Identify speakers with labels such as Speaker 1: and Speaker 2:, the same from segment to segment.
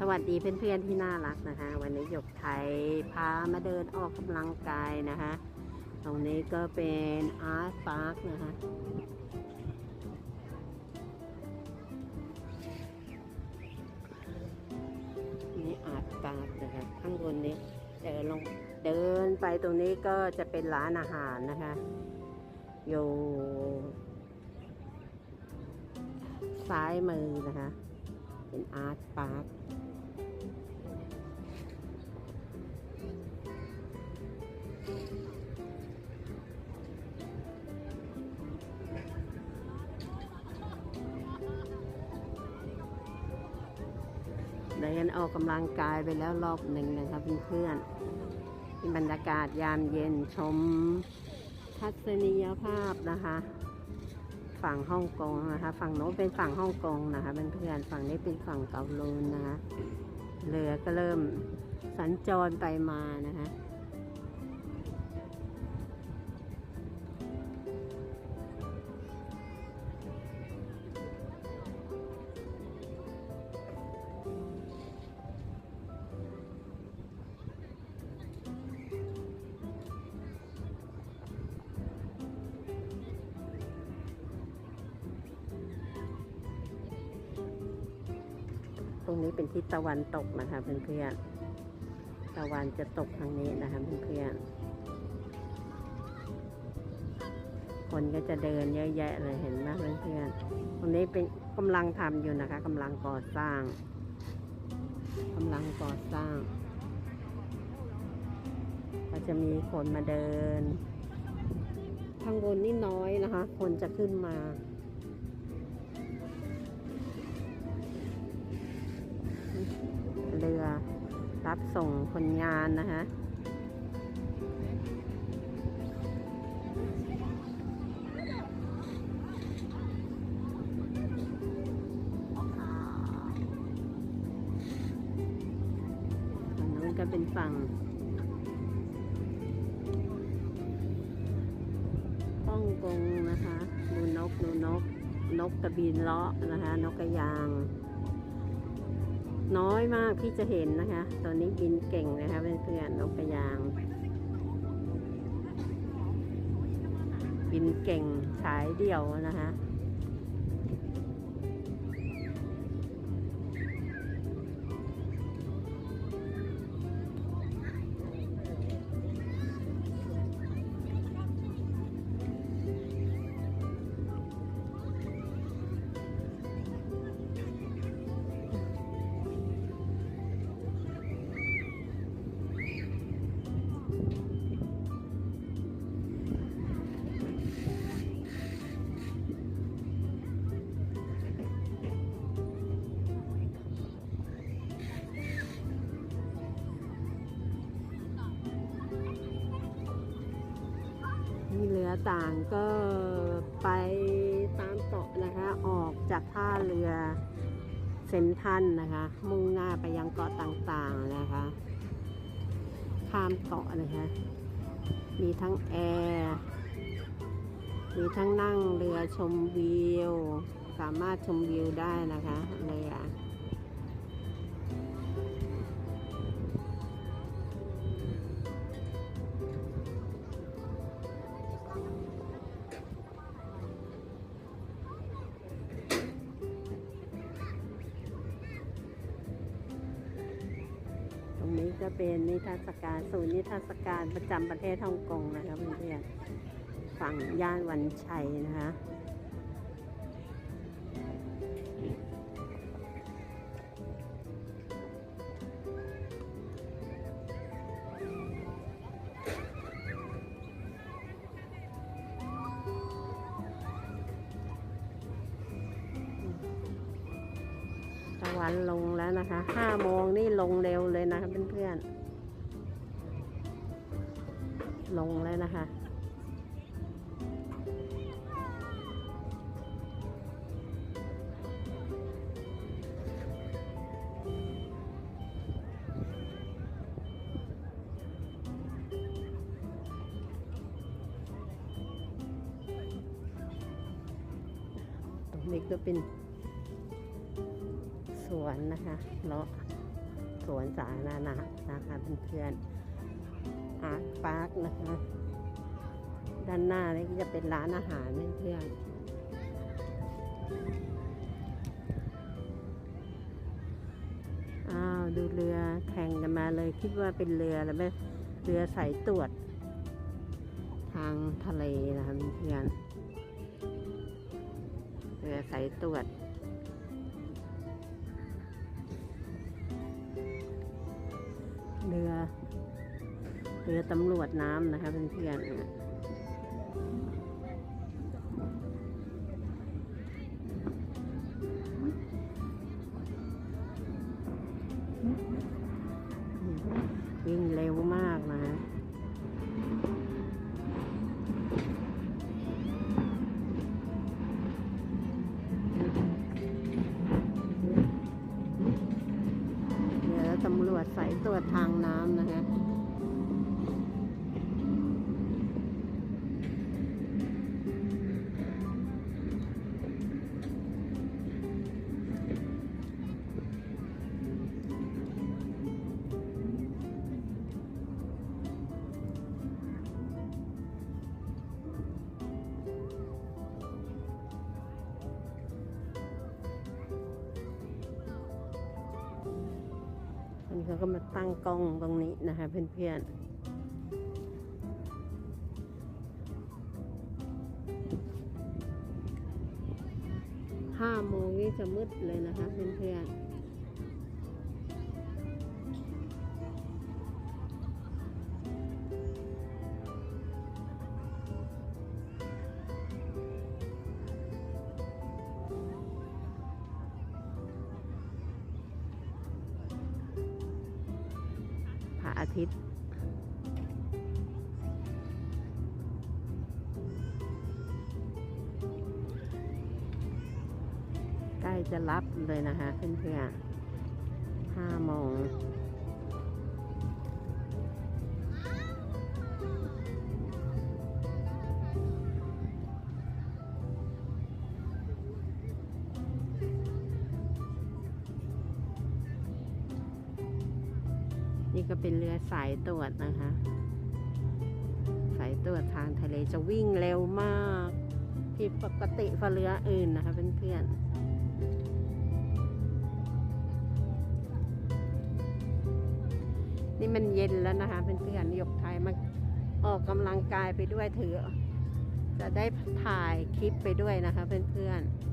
Speaker 1: สวัสดีเพื่อนๆที่น่ารักนะคะ วันนี้หยกไทยพามาเดินออกกำลังกายนะคะ ตรงนี้ก็เป็นอาร์ตพาร์คนะคะ นี่อาร์ตพาร์คนะคะ ข้างบนนี้เดินลงเดินไปตรงนี้ก็จะเป็นร้านอาหารนะคะ อยู่ซ้ายมือนะคะ เป็นอาร์ตพาร์ค ออกกำลังกายไปแล้วรอบหนึ่งนะคะเพื่อนๆที่บรรยากาศยามเย็นชมทัศนียภาพนะคะ ฝั่งฮ่องกงนะคะ ฝั่งโน้นเป็นฝั่งฮ่องกงนะคะเพื่อนๆฝั่งนี้เป็นฝั่งเกาลูนนะคะเรือก็เริ่มสัญจรไปมานะคะ รงนี้เป็นทิศตะวันตกนะคะเพื่อนๆ ตะวันจะตกทางนี้นะคะเพื่อนๆ คนก็จะเดินเยอะแยะเลยเห็นไหมเพื่อนๆ ตรงนี้เป็นกำลังทำอยู่นะคะกำลังก่อสร้างกำลังก่อสร้าง ก็จะมีคนมาเดิน ข้างบนนี่น้อยนะคะ คนจะขึ้นมา รือ รับส่งคนงานนะคะฝั่งนู้นก็เป็นฝั่งฮ่องกงนะคะ ดูนก ดูนก นกกระบินเลาะนะคะ นกกระยาง น้อยมากที่จะเห็นนะคะ ตอนนี้บินเก่งนะคะเพื่อนๆนกกระยาง บินเก่งสายเดี่ยวนะคะ มีเรือต่างก็ไปตามเกาะนะคะ ออกจากท่าเรือเซนทันนะคะ มุ่งหน้าไปยังเกาะต่างๆนะคะ ข้ามเกาะนะคะ มีทั้งแอร์ มีทั้งนั่งเรือชมวิว สามารถชมวิวได้นะคะเรือ เป็นนิทรรศการศูนย์นิทรรศการประจำประเทศฮ่องกงนะคะเพื่อนๆฝั่งย่านวันชัยนะคะ วันลงแล้วนะคะห้าโมงนี่ลงเร็วเลยนะคะเพื่อนๆลงแล้วนะคะตรงนี้ก็เป็น วนนะคะเลาะสวนสาธารณะนะคะเพื่อนๆอาร์ตพาร์คนะคะ ด้านหน้านี่ก็จะเป็นร้านอาหารเพื่อนอ้าวดูเรือแข่งกันมาเลยคิดว่าเป็นเรือแล้วไหมเรือสายตรวจ ทางทะเลนะคะเพื่อนเรือสายตรวจ เรือ เรือตำรวจน้ำนะคะเพื่อนๆ ตรวจสายตรวจทางน้ำนะคะ เขาก็มาตั้งกล้องตรงนี้นะคะเพื่อนๆห้าโมงนี้จะมืดเลยนะคะเพื่อนๆ ทิตย์ ใกล้จะรับเลยนะคะเพื่อนๆห้าโมง เป็นเรือสายตรวจนะคะ สายตรวจทางทะเลจะวิ่งเร็วมากผิดปกติกว่าเรืออื่นนะคะเพื่อนๆนี่มันเย็นแล้วนะคะเพื่อนๆหยกไทยมาออกกำลังกายไปด้วยถือ จะได้ถ่ายคลิปไปด้วยนะคะเพื่อนๆ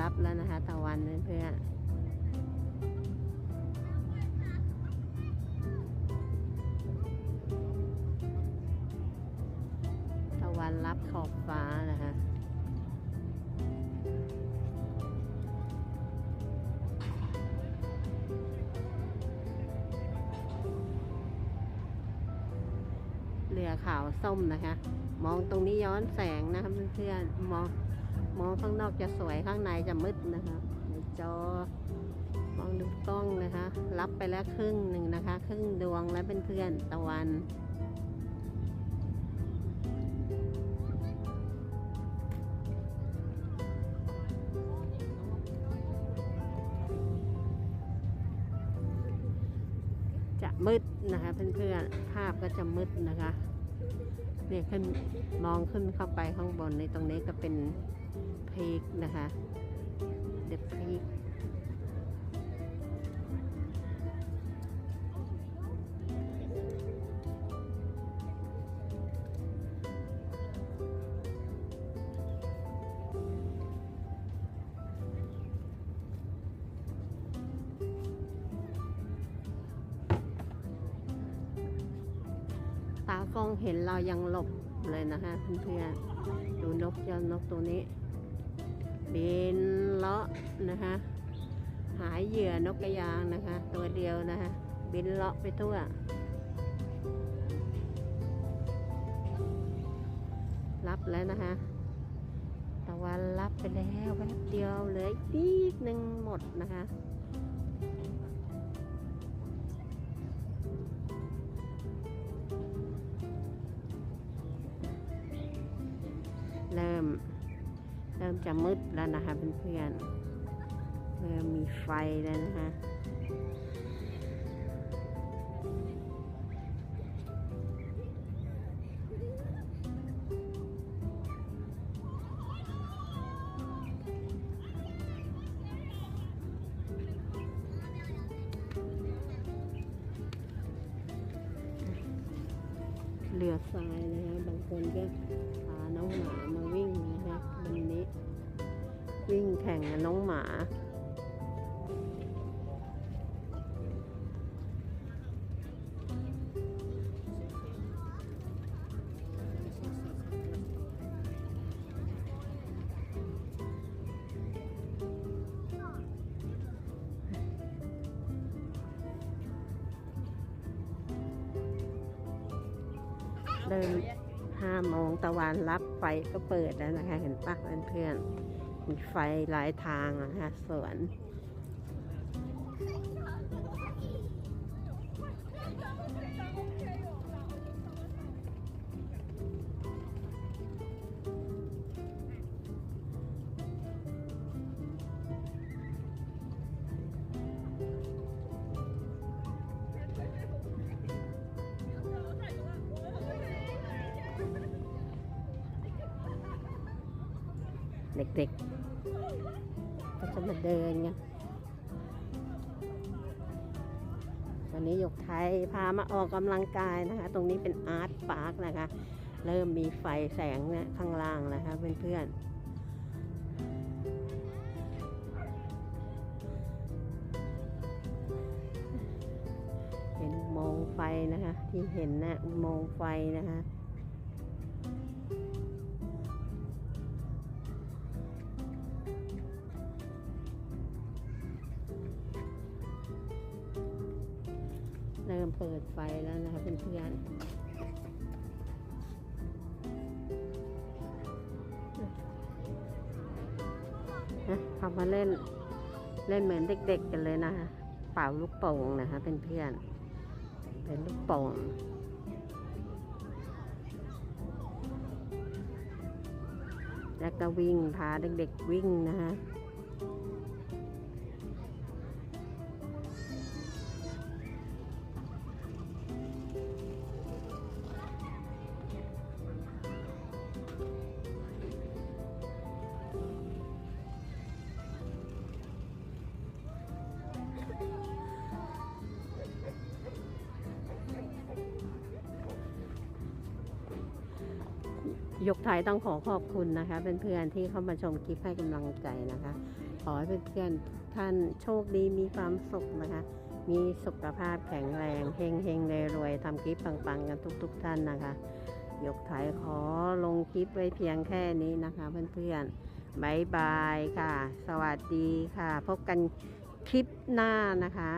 Speaker 1: รับแล้วนะคะตะวันเพื่อนตะวันรับขอบฟ้านะคะเรือขาวส้มนะคะ มองตรงนี้ย้อนแสงนะคะเพื่อนๆมอง มองข้างนอกจะสวยข้างในจะมืดนะคะในจอมองดูกล้องนะคะ รับไปแล้วครึ่งหนึ่งนะคะ ครึ่งดวงแล้วเป็นเพื่อนๆตะวันจะมืดนะคะเพื่อนๆ ภาพก็จะมืดนะคะ เนี่ยขึ้นมองขึ้นเข้าไปข้างบนในตรงนี้ก็เป็น พีกนะคะ เด e ะพีกตากล้องเห็นเรายังหลบเลยนะคะเพื่อนๆดูนกเจ้านกตัวนี้ บินเลาะนะคะ หายเหยื่อนกกระยางนะคะ ตัวเดียวนะคะ บินเลาะไปทั่วรับแล้วนะคะตะวันรับไปแล้วแป๊บเดียวเหลืออีกนิดนึงหมดนะคะเริ่ม เริ่มจะมืดแล้วนะคะเพื่อนๆเริ่มมีไฟแล้วนะคะ เรือทรายนะคะบางคนก็พาน้องหมามาวิ่งนะฮะวันนี้ วิ่งแข่งกับน้องหมา เดินห้าโมงตะวันรับไฟก็เปิดแล้วนะคะ เห็นปะเพื่อนๆมีไฟหลายทางนะคะสวน เด็กๆ ก็จะมาเดินกันวันนี้หยกไทยพามาออกกำลังกายนะคะ ตรงนี้เป็นอาร์ตพาร์คนะคะ เริ่มมีไฟแสงเนี่ยข้างล่างนะคะเพื่อนๆเห็นอุโมงไฟนะคะที่เห็นนะอุโมงไฟนะคะ ริ่มเปิดไฟแล้วนะคะเพื่อนๆนะทำมาเล่นเล่นเหมือนเด็กๆกันเลยนะคะเป่าลูกโป่งนะคะเป็นเพื่อนๆเป็นลูกโป่งแล้วก็วิ่งพาเด็กๆวิ่งนะคะ ยกไทยต้องขอขอบคุณนะคะเพื่อนๆที่เข้ามาชมคลิปให้กำลังใจนะคะ ขอให้เพื่อนๆท่านโชคดีมีความสุขนะคะ มีสุขภาพแข็งแรงเฮงเฮงๆรวยๆทำคลิปปังๆ กันทุก ๆ ท่านนะคะยกไทยขอลงคลิปไว้เพียงแค่นี้นะคะเพื่อนๆบายบายค่ะ สวัสดีค่ะ พบกันคลิปหน้านะคะ